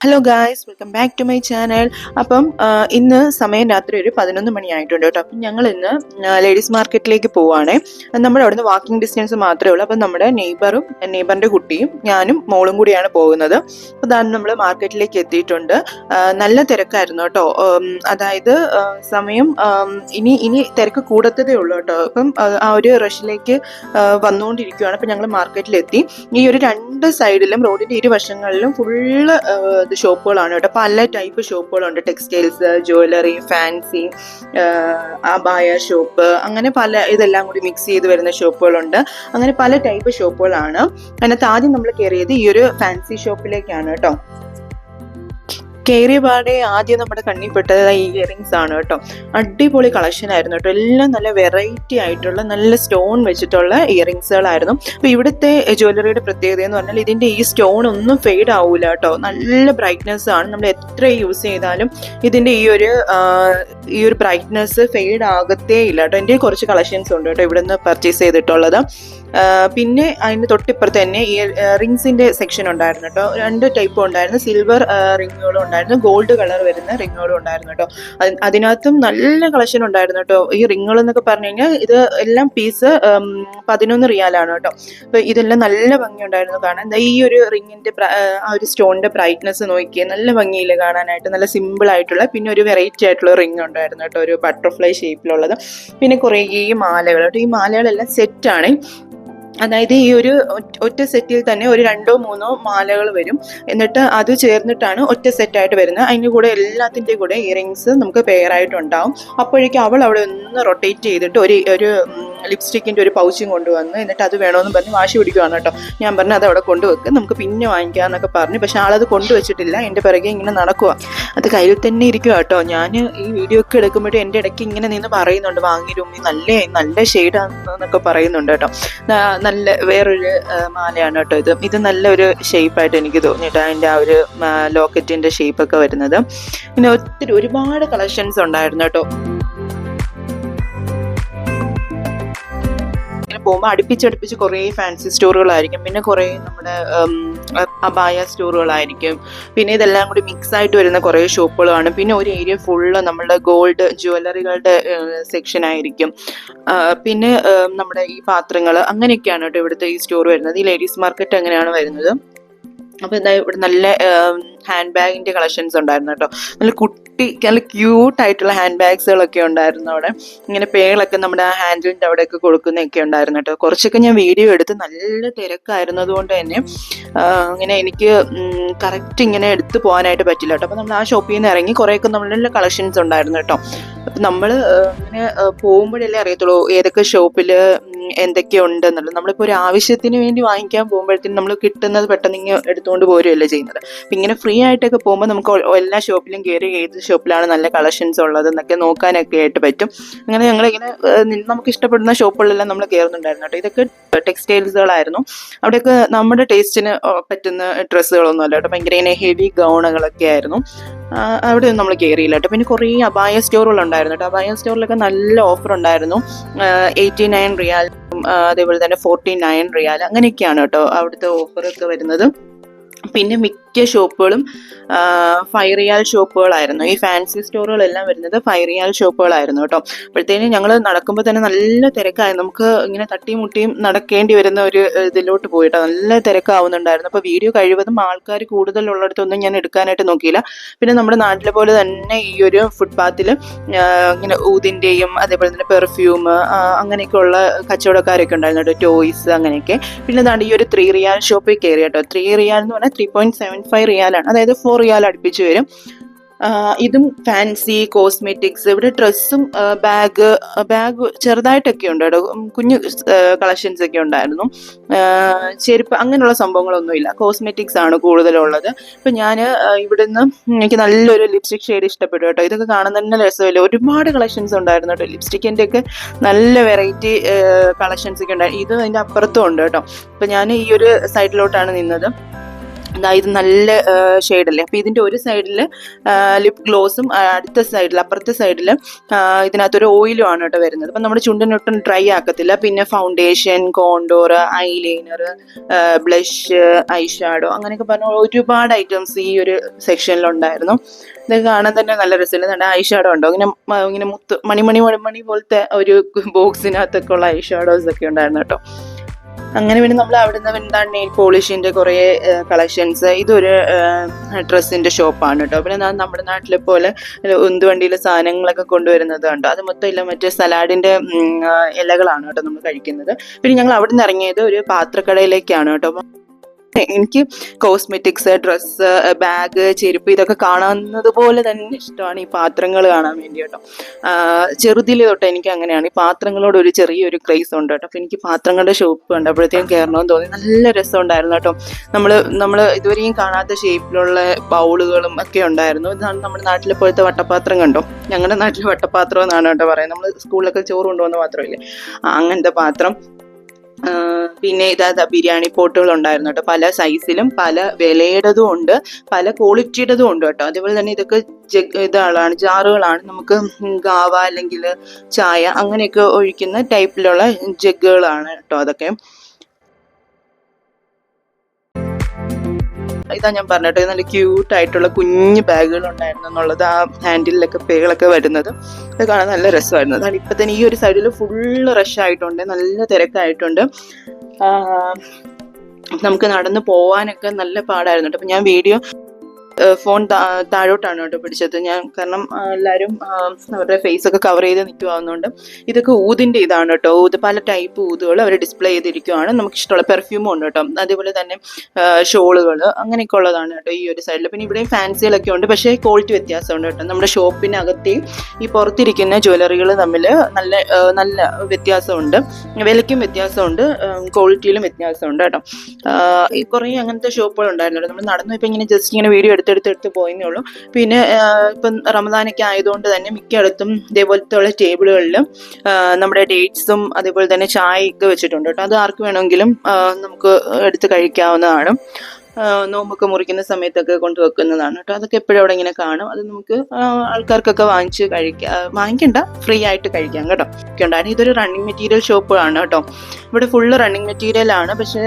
Hello guys welcome back to my channel അപ്പം ഇന്ന് സമയം രാത്രി ഒരു പതിനൊന്ന് മണിയായിട്ടുണ്ട് കേട്ടോ. അപ്പം ഞങ്ങൾ ഇന്ന് ലേഡീസ് മാർക്കറ്റിലേക്ക് പോവാണ്. നമ്മുടെ അവിടുന്ന് വാക്കിംഗ് ഡിസ്റ്റൻസ് മാത്രമേ ഉള്ളൂ. അപ്പം നമ്മുടെ നെയ്ബറും നെയ്ബറിന്റെ കുട്ടിയും ഞാനും മോളും കൂടിയാണ് പോകുന്നത്. അപ്പോൾ അതാണ് നമ്മൾ മാർക്കറ്റിലേക്ക് എത്തിയിട്ടുണ്ട്. നല്ല തിരക്കായിരുന്നു കേട്ടോ. അതായത് സമയം ഇനി ഇനി തിരക്ക് കൂടത്തതേ ഉള്ളൂ കേട്ടോ. അപ്പം ആ, ഒരു റഷിലേക്ക് വന്നുകൊണ്ടിരിക്കുകയാണ് അപ്പം ഞങ്ങൾ മാർക്കറ്റിലെത്തി ഈ ഒരു രണ്ട് സൈഡിലും റോഡിന്റെ ഇരുവശങ്ങളിലും ഫുള്ള് ഇത് ഷോപ്പുകളാണ് കേട്ടോ. പല ടൈപ്പ് ഷോപ്പുകളുണ്ട്. ടെക്സ്റ്റൈൽസ് ജ്വല്ലറി ഫാൻസി അബായ ഷോപ്പ് അങ്ങനെ പല ഇതെല്ലാം കൂടി മിക്സ് ചെയ്ത് വരുന്ന ഷോപ്പുകളുണ്ട്. അങ്ങനെ പല ടൈപ്പ് ഷോപ്പുകളാണ്. അതിനകത്ത് ആദ്യം നമ്മൾ കയറിയത് ഈ ഒരു ഫാൻസി ഷോപ്പിലേക്കാണ് കേട്ടോ. കയറിയ പാടെ ആദ്യം നമ്മുടെ കണ്ണിൽ പെട്ടത് ഈ ഇയറിങ്സ് ആണ് കേട്ടോ. അടിപൊളി കളക്ഷൻ ആയിരുന്നു കേട്ടോ. എല്ലാം നല്ല വെറൈറ്റി ആയിട്ടുള്ള നല്ല സ്റ്റോൺ വെച്ചിട്ടുള്ള ഇയറിങ്സുകളായിരുന്നു അപ്പൊ ഇവിടുത്തെ ജ്വല്ലറിയുടെ പ്രത്യേകത എന്ന് പറഞ്ഞാൽ ഇതിന്റെ ഈ സ്റ്റോൺ ഒന്നും ഫെയ്ഡ് ആവൂല കേട്ടോ. നല്ല ബ്രൈറ്റ്നെസ് ആണ്. നമ്മൾ എത്ര യൂസ് ചെയ്താലും ഇതിന്റെ ഈ ഒരു ഈ ഒരു ബ്രൈറ്റ്നെസ് ഫെയ്ഡ് ആകത്തേ ഇല്ല കേട്ടോ. എന്റെ കുറച്ച് കളക്ഷൻസ് ഉണ്ട് കേട്ടോ ഇവിടുന്ന് പർച്ചേസ് ചെയ്തിട്ടുള്ളത്. പിന്നെ അതിന്റെ തൊട്ടിപ്പുറത്ത് തന്നെ ഈ റിങ്സിന്റെ സെക്ഷൻ ഉണ്ടായിരുന്നു കേട്ടോ. രണ്ട് ടൈപ്പ് ഉണ്ടായിരുന്നു. സിൽവർ റിങ്ങുകളും ഉണ്ടായിരുന്നു. ഗോൾഡ് കളർ വരുന്ന റിങ്ങുകളും ഉണ്ടായിരുന്നു കേട്ടോ. അത് അതിനകത്തും നല്ല കളക്ഷൻ ഉണ്ടായിരുന്നു കേട്ടോ. ഈ റിങ്ങുകൾ എന്നൊക്കെ പറഞ്ഞു കഴിഞ്ഞാൽ ഇത് എല്ലാം പീസ് പതിനൊന്ന് റിയാലാണ് കേട്ടോ. അപ്പൊ ഇതെല്ലാം നല്ല ഭംഗി ഉണ്ടായിരുന്നു കാണാൻ ഈ ഒരു റിങ്ങിന്റെ ആ ഒരു സ്റ്റോണിന്റെ ബ്രൈറ്റ്നസ് നോക്കിയാൽ നല്ല ഭംഗിയില്ല കാണാനായിട്ട്. നല്ല സിമ്പിൾ ആയിട്ടുള്ള പിന്നെ ഒരു വെറൈറ്റി ആയിട്ടുള്ള റിങ് ഉണ്ടായിരുന്നു കേട്ടോ. ഒരു ബട്ടർഫ്ലൈ ഷേപ്പിലുള്ളത് പിന്നെ കുറേ മാലകൾ കേട്ടോ. ഈ മാലകളെല്ലാം സെറ്റാണ് അതായത് ഈ ഒരു ഒറ്റ- സെറ്റിൽ തന്നെ ഒരു രണ്ടോ മൂന്നോ മാലകൾ വരും. എന്നിട്ട് അത് ചേർന്നിട്ടാണ് ഒറ്റ സെറ്റായിട്ട് വരുന്നത്. അതിന്റെ കൂടെ എല്ലാത്തിന്റെ കൂടെ ഇയറിങ്സ് നമുക്ക് പെയർ ആയിട്ടുണ്ടാവും അപ്പോഴേക്കും അവൾ അവിടെ ഒന്ന് റൊട്ടേറ്റ് ചെയ്തിട്ട് ഒരു ഒരു ലിപ്സ്റ്റിക്കിന്റെ ഒരു പൗച്ചും കൊണ്ടുവന്ന് എന്നിട്ട് അത് വേണമെന്ന് പറഞ്ഞ് വാശി പിടിക്കുവാണ് കേട്ടോ. ഞാൻ പറഞ്ഞു അത് അവിടെ കൊണ്ടുവെക്ക് നമുക്ക് പിന്നെ വാങ്ങിക്കാം എന്നൊക്കെ പറഞ്ഞു. പക്ഷെ ആളത് കൊണ്ടുവച്ചിട്ടില്ല. എന്റെ പിറകെ ഇങ്ങനെ നടക്കുക അത് കയ്യിൽ തന്നെ ഇരിക്കുക കേട്ടോ. ഞാൻ ഈ വീഡിയോ ഒക്കെ എടുക്കുമ്പോഴും എന്റെ ഇടയ്ക്ക് ഇങ്ങനെ നിന്ന് പറയുന്നുണ്ട്. വാങ്ങി രൂമി നല്ല നല്ല ഷെയ്ഡാണെന്നൊക്കെ പറയുന്നുണ്ട് കേട്ടോ. നല്ല വേറൊരു മാലയാണ് കേട്ടോ ഇത്. ഇത് നല്ലൊരു ഷേപ്പായിട്ട് എനിക്ക് തോന്നി കേട്ടോ അതിന്റെ ആ ഒരു ലോക്കറ്റിന്റെ ഷേപ്പൊക്കെ വരുന്നത്. പിന്നെ ഒത്തിരി ഒരുപാട് കളക്ഷൻസ് ഉണ്ടായിരുന്നു കേട്ടോ. പോകുമ്പോൾ അടുപ്പിച്ചടുപ്പിച്ച് കുറേ ഫാൻസി സ്റ്റോറുകളായിരിക്കും. പിന്നെ കുറേ നമ്മുടെ അബായ സ്റ്റോറുകളായിരിക്കും. പിന്നെ ഇതെല്ലാം കൂടി മിക്സ് ആയിട്ട് വരുന്ന കുറേ ഷോപ്പുകളാണ്. പിന്നെ ഒരു ഏരിയ ഫുള്ള് നമ്മുടെ ഗോൾഡ് ജുവല്ലറികളുടെ സെക്ഷൻ ആയിരിക്കും. പിന്നെ നമ്മുടെ ഈ പാത്രങ്ങൾ അങ്ങനെയൊക്കെയാണ് കേട്ടോ ഇവിടുത്തെ ഈ സ്റ്റോർ വരുന്നത്. ഈ ലേഡീസ് മാർക്കറ്റ് അങ്ങനെയാണ് വരുന്നത്. അപ്പോൾ എന്താ ഇവിടെ നല്ല ഹാൻഡ് ബാഗിന്റെ കളക്ഷൻസ് ഉണ്ടായിരുന്നു കേട്ടോ. നല്ല കുട്ടി നല്ല ക്യൂട്ട് ആയിട്ടുള്ള ഹാൻഡ് ബാഗ്സുകളൊക്കെ ഉണ്ടായിരുന്നു അവിടെ. ഇങ്ങനെ പേളൊക്കെ നമ്മുടെ ആ ഹാൻഡിലിന്റെ അവിടെയൊക്കെ കൊടുക്കുന്നതൊക്കെ ഉണ്ടായിരുന്നു കേട്ടോ. കുറച്ചൊക്കെ ഞാൻ വീഡിയോ എടുത്ത് നല്ല തിരക്കായിരുന്നത് കൊണ്ട് തന്നെ ഇങ്ങനെ എനിക്ക് കറക്റ്റ് ഇങ്ങനെ എടുത്തു പോകാനായിട്ട് പറ്റില്ല കേട്ടോ. അപ്പോൾ നമ്മൾ ആ ഷോപ്പിൽ നിന്ന് ഇറങ്ങി കുറേയൊക്കെ നമ്മളുടെ കളക്ഷൻസ് ഉണ്ടായിരുന്നു കേട്ടോ. അപ്പം നമ്മൾ ഇങ്ങനെ പോകുമ്പോഴല്ലേ അറിയത്തുള്ളൂ ഏതൊക്കെ ഷോപ്പിൽ എന്തൊക്കെയുണ്ട് എന്നുള്ളത് നമ്മളിപ്പോൾ ഒരു ആവശ്യത്തിന് വേണ്ടി വാങ്ങിക്കാൻ പോകുമ്പോഴത്തേനും നമ്മൾ കിട്ടുന്നത് പെട്ടെന്ന് ഇങ്ങനെ എടുത്തുകൊണ്ട് പോരുകയല്ലേ ചെയ്യുന്നത്. അപ്പം ഇങ്ങനെ ഫ്രീ ആയിട്ടൊക്കെ പോകുമ്പോൾ നമുക്ക് എല്ലാ ഷോപ്പിലും കയറി ഏത് ഷോപ്പിലാണ് നല്ല കളക്ഷൻസ് ഉള്ളത് എന്നൊക്കെ നോക്കാനൊക്കെ ആയിട്ട് പറ്റും. അങ്ങനെ ഞങ്ങളിങ്ങനെ നമുക്ക് ഇഷ്ടപ്പെടുന്ന ഷോപ്പുകളിലെല്ലാം നമ്മൾ കയറുന്നുണ്ടായിരുന്നു കേട്ടോ. ഇതൊക്കെ ടെക്സ്റ്റൈൽസുകളായിരുന്നു. അവിടെയൊക്കെ നമ്മുടെ ടേസ്റ്റിന് പറ്റുന്ന ഡ്രസ്സുകളൊന്നും അല്ല കേട്ടോ. ഭയങ്കര ഇങ്ങനെ ഹെവി ഗൗണുകളൊക്കെ ആയിരുന്നു. അവിടെ നമ്മൾ കയറിയില്ല കേട്ടോ. പിന്നെ കുറേ അബായ സ്റ്റോറുകൾ ഉണ്ടായിരുന്നു കേട്ടോ. അബായ സ്റ്റോറിലൊക്കെ നല്ല ഓഫർ ഉണ്ടായിരുന്നു. എയ്റ്റി നയൻ റിയാൽ അതേപോലെ തന്നെ ഫോർട്ടി നയൻ റിയാൽ അങ്ങനെയൊക്കെയാണ് കേട്ടോ അവിടുത്തെ ഓഫറൊക്കെ വരുന്നത്. പിന്നെ മിക്ക ഷോപ്പുകളും ഫൈവ് ഷോപ്പുകളായിരുന്നു. ഈ ഫാൻസി സ്റ്റോറുകളെല്ലാം വരുന്നത് ഫൈവ് ഷോപ്പുകളായിരുന്നു കേട്ടോ. അപ്പോഴത്തേനും ഞങ്ങൾ നടക്കുമ്പോൾ തന്നെ നല്ല തിരക്കായി. നമുക്ക് ഇങ്ങനെ തട്ടിയും മുട്ടിയും നടക്കേണ്ടി വരുന്ന ഒരു ഇതിലോട്ട് പോയിട്ടോ. നല്ല തിരക്കാവുന്നുണ്ടായിരുന്നു. അപ്പോൾ വീഡിയോ കഴിവതും ആൾക്കാർ കൂടുതലുള്ളിടത്തൊന്നും ഞാൻ എടുക്കാനായിട്ട് നോക്കിയില്ല. പിന്നെ നമ്മുടെ നാട്ടിലെ പോലെ തന്നെ ഈ ഒരു ഫുട്പാത്തിൽ ഇങ്ങനെ ഊതിന്റെയും അതേപോലെ തന്നെ പെർഫ്യൂം അങ്ങനെയൊക്കെയുള്ള കച്ചവടക്കാരൊക്കെ ഉണ്ടായിരുന്നു കേട്ടോ. ടോയ്സ് അങ്ങനെയൊക്കെ. പിന്നെ എന്താണ് ഈ ഒരു ത്രീ റിയാൽ ഷോപ്പിൽ കയറി കേട്ടോ. ത്രീ റിയാൽ എന്ന് പറഞ്ഞാൽ ത്രീ പോയിന്റ് സെവൻ ഫൈവ് റിയാലാണ്. അതായത് ഫോർ റിയാൽ അടുപ്പിച്ച് വരും. ഇതും ഫാൻസി കോസ്മെറ്റിക്സ് ഇവിടെ ഡ്രസ്സും ബാഗ് ബാഗ് ചെറുതായിട്ടൊക്കെ ഉണ്ട് കുഞ്ഞു കളക്ഷൻസ് ഒക്കെ ഉണ്ടായിരുന്നു. ചെരുപ്പ് അങ്ങനെയുള്ള സംഭവങ്ങളൊന്നുമില്ല. കോസ്മെറ്റിക്സ് ആണ് കൂടുതലുള്ളത്. ഇപ്പം ഞാൻ ഇവിടുന്ന് എനിക്ക് നല്ലൊരു ലിപ്സ്റ്റിക് ഷെയ്ഡ് ഇഷ്ടപ്പെട്ടു കേട്ടോ. ഇതൊക്കെ കാണാൻ തന്നെ രസമില്ല? ഒരുപാട് കളക്ഷൻസ് ഉണ്ടായിരുന്നു കേട്ടോ. ലിപ്സ്റ്റിക്കിന്റെ ഒക്കെ നല്ല വെറൈറ്റി കളക്ഷൻസ് ഒക്കെ ഉണ്ടായിരുന്നു ഇത് അതിന്റെ അപ്പുറത്തും ഉണ്ട് കേട്ടോ. അപ്പം ഞാൻ ഈ ഒരു സൈഡിലോട്ടാണ് നിന്നത്. ദാ ഇത് നല്ല ഷെയ്ഡല്ലേ അപ്പോൾ ഇതിന്റെ ഒരു സൈഡിൽ ലിപ് ഗ്ലോസും അടുത്ത സൈഡിൽ അപ്പുറത്തെ സൈഡിൽ ഇതിനകത്തൊരു ഓയിലും ആണ് കേട്ടോ വരുന്നത്. അപ്പം നമ്മുടെ ചുണ്ടിനൊട്ടും ഡ്രൈ ആക്കത്തില്ല. പിന്നെ foundation contour eyeliner blush eye shadow അങ്ങനെയൊക്കെ പറഞ്ഞ ഒരുപാട് ഐറ്റംസ് ഈ ഒരു സെക്ഷനിൽ ഉണ്ടായിരുന്നു. ഇത് കാണാൻ തന്നെ നല്ല രസമില്ല? നല്ല ഐ ഷാഡോ ഉണ്ടോ? ഇങ്ങനെ ഇങ്ങനെ മുത്ത് മണിമണി മണിമണി പോലത്തെ ഒരു ബോക്സിനകത്തൊക്കെ ഉള്ള ഐ ഷാഡോസ് ഒക്കെ ഉണ്ടായിരുന്നു കേട്ടോ. അങ്ങനെ പിന്നെ നമ്മൾ അവിടുന്ന് എന്താണ് നെയിൽ പോളിഷിന്റെ കുറേ കളക്ഷൻസ്. ഇതൊരു ഡ്രസ്സിന്റെ ഷോപ്പാണ് കേട്ടോ. പിന്നെ നമ്മുടെ നാട്ടിലെ പോലെ ഉന്തുവണ്ടിയിലെ സാധനങ്ങളൊക്കെ കൊണ്ടുവരുന്നത് കണ്ടോ. അത് മൊത്തം ഇല്ല മറ്റേ സലാഡിന്റെ ഇലകളാണ് കേട്ടോ നമ്മൾ കഴിക്കുന്നത്. പിന്നെ ഞങ്ങൾ അവിടെ നിന്ന് ഇറങ്ങിയത് ഒരു പാത്രക്കടയിലേക്കാണ് കേട്ടോ. എനിക്ക് കോസ്മെറ്റിക്സ് ഡ്രസ്സ് ബാഗ് ചെരുപ്പ് ഇതൊക്കെ കാണുന്നത് പോലെ തന്നെ ഇഷ്ടമാണ് ഈ പാത്രങ്ങൾ കാണാൻ വേണ്ടി കേട്ടോ ചെറുതിലെ തൊട്ട് എനിക്ക് അങ്ങനെയാണ്. ഈ പാത്രങ്ങളോട് ഒരു ചെറിയൊരു ക്രൈസ് ഉണ്ട് കേട്ടോ. അപ്പോൾ എനിക്ക് പാത്രങ്ങളുടെ ഷോപ്പ് കണ്ടപ്പോഴത്തേക്കും കയറണമെന്ന് തോന്നി. നല്ല രസം രസമുണ്ടായിരുന്നു കേട്ടോ. നമ്മൾ നമ്മൾ ഇതുവരെയും കാണാത്ത ഷേപ്പിലുള്ള ബൗളുകളും ഒക്കെ ഉണ്ടായിരുന്നു. ഇതാണ് നമ്മുടെ നാട്ടിലെ പോലത്തെ വട്ടപാത്രം കണ്ടോ? ഞങ്ങളുടെ നാട്ടിലെ വട്ടപാത്രം എന്നാണ് കേട്ടോ പറയുന്നത്. നമ്മൾ സ്കൂളിലൊക്കെ ചോറ് കൊണ്ടുപോകുന്ന പാത്രമില്ലേ? അങ്ങനത്തെ പാത്രം. പിന്നെ ഇതാ ബിരിയാണി പോട്ടുകൾ ഉണ്ടായിരുന്നു കേട്ടോ. പല സൈസിലും പല വിലയുടേതും ഉണ്ട്. പല ക്വാളിറ്റിയുടേതും ഉണ്ട് കേട്ടോ. അതേപോലെ തന്നെ ഇതൊക്കെ ഇതാണ് ജാറുകളാണ്. നമുക്ക് ഗാവ അല്ലെങ്കിൽ ചായ അങ്ങനെയൊക്കെ ഒഴിക്കുന്ന ടൈപ്പിലുള്ള ജഗ്ഗുകളാണ് കേട്ടോ അതൊക്കെ. ഇതാ ഞാൻ പറഞ്ഞിട്ട് നല്ല ക്യൂട്ട് ആയിട്ടുള്ള കുഞ്ഞു ബാഗുകൾ ഉണ്ടായിരുന്നു എന്നുള്ളത് ആ ഹാൻഡിലൊക്കെ പേകളൊക്കെ വരുന്നത്. അത് കാണാൻ നല്ല രസമായിരുന്നു. അതാണ് ഇപ്പൊ തന്നെ ഈ ഒരു സൈഡിൽ ഫുള്ള് റഷ് ആയിട്ടുണ്ട്. നല്ല തിരക്കായിട്ടുണ്ട്. നമുക്ക് നടന്ന് പോവാനൊക്കെ നല്ല പാടായിരുന്നു അപ്പൊ ഞാൻ വീഡിയോ ഫോൺ താഴോട്ടാണ് കേട്ടോ പിടിച്ചത്. ഞാൻ കാരണം എല്ലാവരും അവരുടെ ഫേസ് ഒക്കെ കവർ ചെയ്ത് നിൽക്കുവാന്നുകൊണ്ട് ഇതൊക്കെ ഊതിന്റെ ഇതാണ് കേട്ടോ. ഊത് പല ടൈപ്പ് ഊതുകൾ അവർ ഡിസ്പ്ലേ ചെയ്തിരിക്കുവാണ്. നമുക്ക് ഇഷ്ടമുള്ള പെർഫ്യൂമും ഉണ്ട് കേട്ടോ. അതേപോലെ തന്നെ ഷോളുകൾ അങ്ങനെയൊക്കെ ഉള്ളതാണ് കേട്ടോ ഈ ഒരു സൈഡിൽ പിന്നെ ഇവിടെയും ഫാൻസികളൊക്കെ ഉണ്ട്. പക്ഷേ ക്വാളിറ്റി വ്യത്യാസമുണ്ട് കേട്ടോ. നമ്മുടെ ഷോപ്പിനകത്തെയും ഈ പുറത്തിരിക്കുന്ന ജ്വല്ലറികൾ തമ്മിൽ നല്ല നല്ല വ്യത്യാസമുണ്ട്. വിലയ്ക്കും വ്യത്യാസമുണ്ട്. ക്വാളിറ്റിയിലും വ്യത്യാസമുണ്ട് കേട്ടോ. കുറേ അങ്ങനത്തെ ഷോപ്പുകൾ ഉണ്ടായിരുന്നു നമ്മൾ നടന്നു ഇപ്പം ഇങ്ങനെ ജസ്റ്റ് ഇങ്ങനെ വീഡിയോ എടുത്തെടുത്തെടുത്ത് പോയെന്നേ ഉള്ളൂ പിന്നെ ഇപ്പം റമദാനൊക്കെ ആയതുകൊണ്ട് തന്നെ മിക്കയിടത്തും ഇതേപോലത്തെ ഉള്ള ടേബിളുകളിലും നമ്മുടെ ഡേറ്റ്സും അതേപോലെ തന്നെ ചായയൊക്കെ വെച്ചിട്ടുണ്ട് കേട്ടോ. അത് ആർക്ക് വേണമെങ്കിലും നമുക്ക് എടുത്ത് കഴിക്കാവുന്നതാണ്. നോമ്പൊക്കെ മുറിക്കുന്ന സമയത്തൊക്കെ കൊണ്ടുവെക്കുന്നതാണ് കേട്ടോ. അതൊക്കെ എപ്പോഴും അവിടെ ഇങ്ങനെ കാണും. അത് നമുക്ക് ആൾക്കാർക്കൊക്കെ വാങ്ങിച്ച് കഴിക്കാം വാങ്ങിക്കണ്ട ഫ്രീ ആയിട്ട് കഴിക്കാം കേട്ടോ. ഒക്കെ ഉണ്ടായിരുന്നു ഇതൊരു റണ്ണിങ് മെറ്റീരിയൽ ഷോപ്പാണ് കേട്ടോ. ഇവിടെ ഫുള്ള് റണ്ണിങ് മെറ്റീരിയൽ ആണ്. പക്ഷേ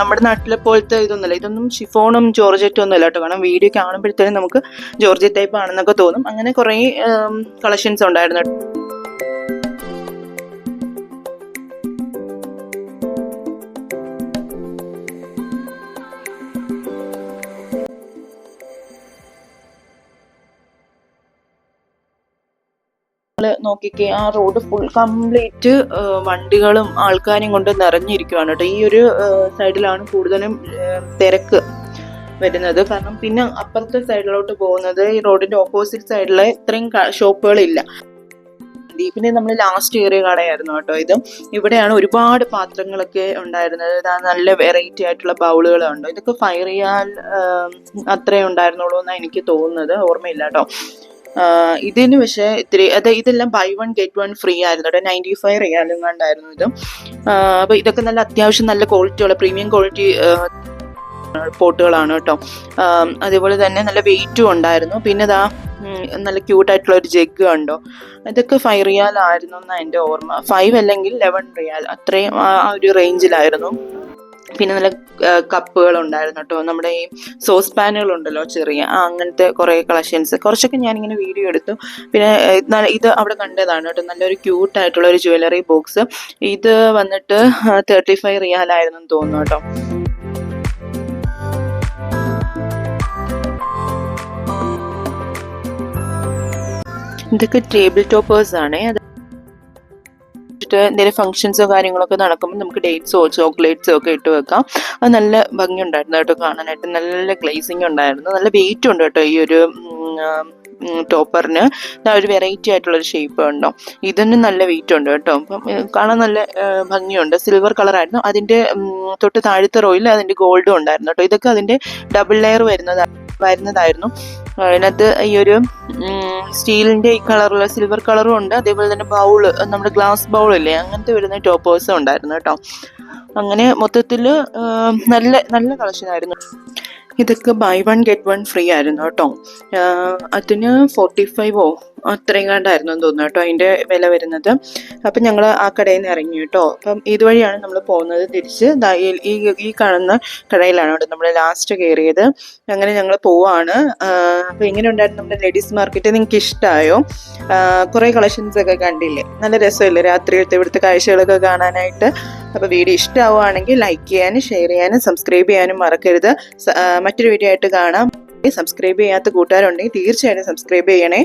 നമ്മുടെ നാട്ടിലെ പോലത്തെ ഇതൊന്നുമില്ല. ഇതൊന്നും ഷിഫോണും ജോർജറ്റും ഒന്നുമില്ല കേട്ടോ. കാരണം വീഡിയോ കാണുമ്പോഴത്തേനും നമുക്ക് ജോർജറ്റ് ടൈപ്പ് ആണെന്നൊക്കെ തോന്നും. അങ്ങനെ കുറേ കളക്ഷൻസ് ഉണ്ടായിരുന്നു. നോക്കിക്കേ ആ റോഡ് ഫുൾ കംപ്ലീറ്റ് വണ്ടികളും ആൾക്കാരെയും കൊണ്ട് നിറഞ്ഞിരിക്കുവാണ് കേട്ടോ. ഈ ഒരു സൈഡിലാണ് കൂടുതലും തിരക്ക് വരുന്നത്. കാരണം പിന്നെ അപ്പുറത്തെ സൈഡിലോട്ട് പോകുന്നത് ഈ റോഡിന്റെ ഓപ്പോസിറ്റ് സൈഡിൽ ഇത്രയും ഷോപ്പുകളില്ല. ദീപിന്റെ നമ്മൾ ലാസ്റ്റ് ഏറിയ കടയായിരുന്നു കേട്ടോ ഇത്. ഇവിടെയാണ് ഒരുപാട് പാത്രങ്ങളൊക്കെ ഉണ്ടായിരുന്നത്. നല്ല വെറൈറ്റി ആയിട്ടുള്ള ബൗളുകളുണ്ട്. ഇതൊക്കെ ഫയർ ചെയ്യാൻ അത്രേ ഉണ്ടായിരുന്നുള്ളൂ എന്നാണ് എനിക്ക് തോന്നുന്നത്. ഓർമ്മയില്ല കേട്ടോ. ഇതിന് പക്ഷേ ഇത്തിരി അത് ഇതെല്ലാം buy one get one free ആയിരുന്നു. കേട്ടോ നയന്റി ഫൈവ് റിയാലും കണ്ടായിരുന്നു ഇത് അപ്പോൾ ഇതൊക്കെ നല്ല അത്യാവശ്യം നല്ല ക്വാളിറ്റി ഉള്ള പ്രീമിയം ക്വാളിറ്റി പോട്ടുകളാണ് കേട്ടോ. അതേപോലെ തന്നെ നല്ല വെയിറ്റും ഉണ്ടായിരുന്നു. പിന്നെ ഇതാ നല്ല ക്യൂട്ടായിട്ടുള്ള ഒരു ജഗ് കണ്ടോ? ഇതൊക്കെ ഫൈവ് റിയാൽ ആയിരുന്നു എന്നാണ് എന്റെ ഓർമ്മ. ഫൈവ് അല്ലെങ്കിൽ ലെവൻ റിയാൽ അത്രയും ആ ഒരു റേഞ്ചിലായിരുന്നു പിന്നെ നല്ല കപ്പുകൾ ഉണ്ടായിരുന്നു കേട്ടോ നമ്മുടെ ഈ സോസ് പാനുകൾ ഉണ്ടല്ലോ ചെറിയ അങ്ങനത്തെ കുറേ കളക്ഷൻസ് കുറച്ചൊക്കെ ഞാൻ ഇങ്ങനെ വീഡിയോ എടുത്തു. പിന്നെ ഇത് അവിടെ കണ്ടതാണ് കേട്ടോ നല്ലൊരു ക്യൂട്ട് ആയിട്ടുള്ള ഒരു ജ്വല്ലറി ബോക്സ് ഇത് വന്നിട്ട് തേർട്ടി ഫൈവ് എന്ന് തോന്നുന്നു കേട്ടോ ഇതൊക്കെ ടേബിൾ ടോപ്പേഴ്സ് ആണ്. വെച്ചിട്ട് എന്തെങ്കിലും ഫംഗ്ഷൻസോ കാര്യങ്ങളൊക്കെ നടക്കുമ്പോൾ നമുക്ക് ഡേറ്റ്സോ ചോക്ലേറ്റ്സോ ഒക്കെ ഇട്ട് വെക്കാം. അത് നല്ല ഭംഗി ഉണ്ടായിരുന്നു കേട്ടോ കാണാനായിട്ട്. നല്ല ഗ്ലേസിങ് ഉണ്ടായിരുന്നു. നല്ല വെയിറ്റ് ഉണ്ട് കേട്ടോ ഈ ഒരു ടോപ്പറിന്. ഒരു വെറൈറ്റി ആയിട്ടുള്ള ഒരു ഷേപ്പ് ഉണ്ടോ. ഇതിന് നല്ല വെയിറ്റ് ഉണ്ട് കേട്ടോ. അപ്പം കാണാൻ നല്ല ഭംഗിയുണ്ട്. സിൽവർ കളർ ആയിരുന്നു. അതിന്റെ തൊട്ട് താഴത്തെ റോയിൽ അതിന്റെ ഗോൾഡും ഉണ്ടായിരുന്നു കേട്ടോ. ഇതൊക്കെ അതിന്റെ ഡബിൾ ലെയർ വരുന്നത് വരുന്നതായിരുന്നു. അതിനകത്ത് ഈ ഒരു സ്റ്റീലിന്റെ ഈ കളറുള്ള സിൽവർ കളറും ഉണ്ട്. അതേപോലെ തന്നെ ബൗൾ നമ്മുടെ ഗ്ലാസ് ബൗൾ ഇല്ലേ? അങ്ങനത്തെ വരുന്ന ടോപ്പേഴ്സും ഉണ്ടായിരുന്നു കേട്ടോ. അങ്ങനെ മൊത്തത്തിൽ നല്ല നല്ല കളക്ഷൻ ആയിരുന്നു. ഇതൊക്കെ buy one get one free ആയിരുന്നു കേട്ടോ. അതിന് ഫോർട്ടി ഫൈവോ അത്രയും കണ്ടായിരുന്നു എന്ന് തോന്നുന്നു കേട്ടോ അതിന്റെ വില വരുന്നത്. അപ്പം ഞങ്ങൾ ആ കടയിൽ നിന്ന് ഇറങ്ങി കേട്ടോ. അപ്പം ഇതുവഴിയാണ് നമ്മൾ പോകുന്നത് തിരിച്ച്. ഈ- ഈ കാണുന്ന കടയിലാണ് കേട്ടോ നമ്മൾ ലാസ്റ്റ് കയറിയത്. അങ്ങനെ ഞങ്ങൾ പോവാണ്. അപ്പോൾ എങ്ങനെ ഉണ്ടായിരുന്നു നമ്മുടെ ലേഡീസ് മാർക്കറ്റ് നിങ്ങൾക്ക് ഇഷ്ടമായോ കുറേ കളക്ഷൻസ് ഒക്കെ കണ്ടില്ലേ? നല്ല രസമല്ലേ രാത്രിയിലത്തെ ഇവിടുത്തെ കാഴ്ചകളൊക്കെ കാണാനായിട്ട്? അപ്പോൾ വീഡിയോ ഇഷ്ടമാവുകയാണെങ്കിൽ ലൈക്ക് ചെയ്യാനും ഷെയർ ചെയ്യാനും സബ്സ്ക്രൈബ് ചെയ്യാനും മറക്കരുത്. മറ്റൊരു വീഡിയോ ആയിട്ട് കാണാം. സബ്സ്ക്രൈബ് ചെയ്യാത്ത കൂട്ടുകാരുണ്ടെങ്കിൽ തീർച്ചയായിട്ടും സബ്സ്ക്രൈബ് ചെയ്യണേ.